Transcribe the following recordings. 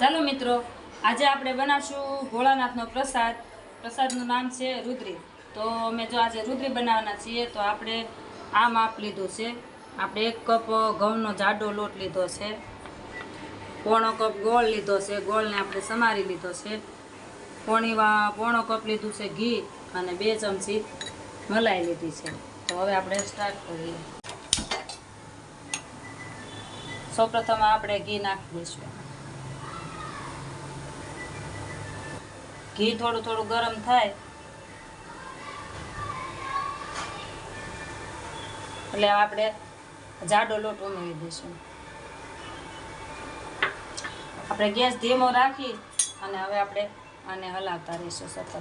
ચાલો મિત્રો, આજે આપણે બનાવશું ભોળાનાથનો પ્રસાદ. પ્રસાદનું નામ છે રુદ્રી. તો અમે જો આજે રુદ્રી બનાવવાના છીએ, તો આપણે આ માપ લીધું છે. આપણે એક કપ ઘઉંનો જાડો લોટ લીધો છે. પોણો કપ ગોળ લીધો છે. ગોળને આપણે સમારી લીધો છે. પોણી પોણો કપ લીધું છે ઘી અને બે ચમચી મલાઈ લીધી છે. તો હવે આપણે સ્ટાર્ટ કરીએ. સૌપ્રથમ આપણે ઘી નાખી દઈશું ઘી થોડું થોડું ગરમ થાય. એટલે આપણે જાડો લોટ ઉમેરી દઈશું. આપણે ગેસ ધીમો રાખી અને હવે આપણે આને હલાવતા રહીશું સતત.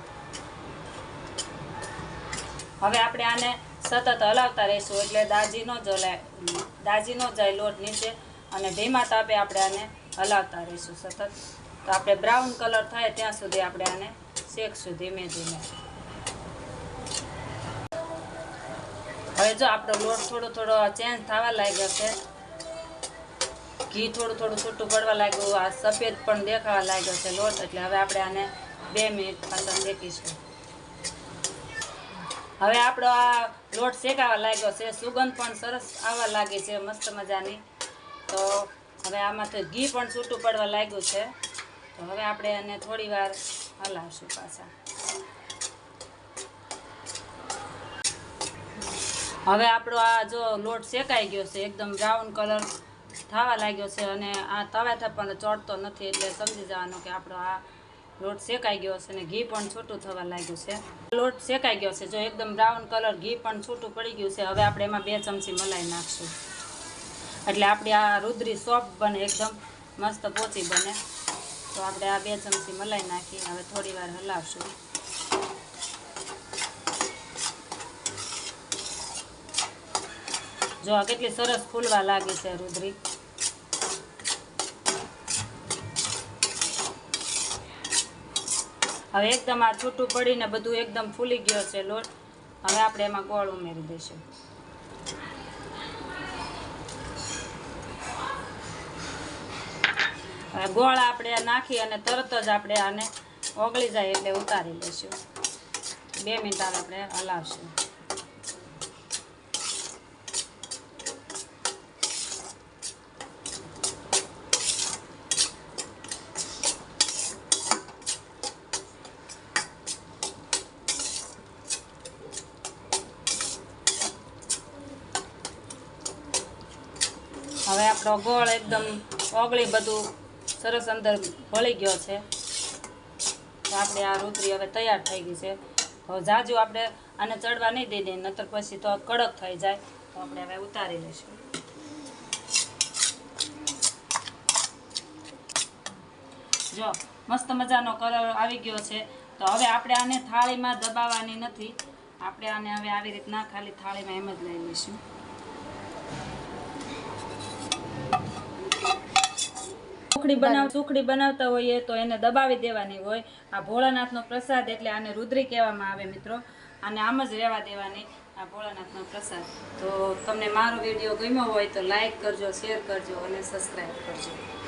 હવે આપણે આને સતત હલાવતા રહીશું એટલે દાજી ન જલાય, દાજી ન જાય લોટ નીચે અને ધીમા તાપે આપણે આને હલાવતા રહીશું સતત. તો આપણે બ્રાઉન કલર થાય ત્યાં સુધી આપણે આને શેકશું ધીમે ધીમે હવે જો આપણો લોટ થોડો થોડો ચેન્જ થવા લાગ્યો છે. ઘી થોડું થોડું છૂટું પડવા લાગ્યું, આ સફેદ પણ દેખાવા લાગ્યો છે લોટ, એટલે હવે આપણે આને બે મિનિટ પાછળ શેકીશું. હવે આપણો આ લોટ શેકાવા લાગ્યો છે, સુગંધ પણ સરસ આવવા લાગી છે, મસ્ત મજાની. તો હવે આમાંથી ઘી પણ છૂટું પડવા લાગ્યું છે. તો હવે આપણે એને થોડી વાર હલાવશું પાછા. હવે આપણો આ જો લોટ શેકાઈ ગયો છે, એકદમ બ્રાઉન કલર થવા લાગ્યો છે અને આ તવાથા પણ ચોટતો નથી એટલે સમજી જવાનું કે આપણો આ લોટ શેકાઈ ગયો છે અને ઘી પણ છૂટું થવા લાગ્યું છે. લોટ શેકાઈ ગયો છે, જો એકદમ બ્રાઉન કલર ઘી પણ છૂટું પડી ગયું છે, હવે આપણે એમાં બે ચમચી મલાઈ નાખશું. એટલે આપણી આ રુદ્રી સોફ્ટ બને, એકદમ મસ્ત પોચી બને. તો આપણે આ બે ચમચી મલાઈ નાખી, હવે થોડી વાર હલાવશું. જો આ કેટલી સરસ ફૂલવા લાગી છે, રુદ્રી. હવે એકદમ આ છૂટું પડીને બધું એકદમ ફૂલી ગયો છે લોટ. હવે આપણે એમાં ગોળ ઉમેરી દઈશું. ગોળ આપણે નાખી અને તરત જ આપણે આને ઓગળી જાય એટલે ઉતારી લઈશું. બે મિનિટ આપણે હલાવશું. હવે આપણો ગોળ એકદમ ઓગળી બધું સરસ અંદર ભળી ગયો છે. તો આપણે આ રોટલી હવે તૈયાર થઈ ગઈ છે. હવે જાજુ આપણે આને ચડવા નહીં દઈ દઈએ, નતર પછી તો કડક થઈ જાય. તો આપણે હવે ઉતારી લઈશું. જો, મસ્ત મજાનો કલર આવી ગયો છે. તો હવે આપણે આને થાળીમાં દબાવવાની નથી. આપણે આને હવે આવી રીતના ખાલી થાળીમાં એમ જ લઈ લઈશું. સુખડી બનાવ સુખડી બનાવતા હોઈએ તો એને દબાવી દેવાની હોય. આ ભોળાનાથનો પ્રસાદ એટલે આને રુદ્રી કહેવામાં આવે મિત્રો. અને આમ જ રહેવા દેવાની આ ભોળાનાથનો પ્રસાદ. તો તમને મારો વીડિયો ગમ્યો હોય તો લાઈક કરજો શેર કરજો અને સબસ્ક્રાઈબ કરજો.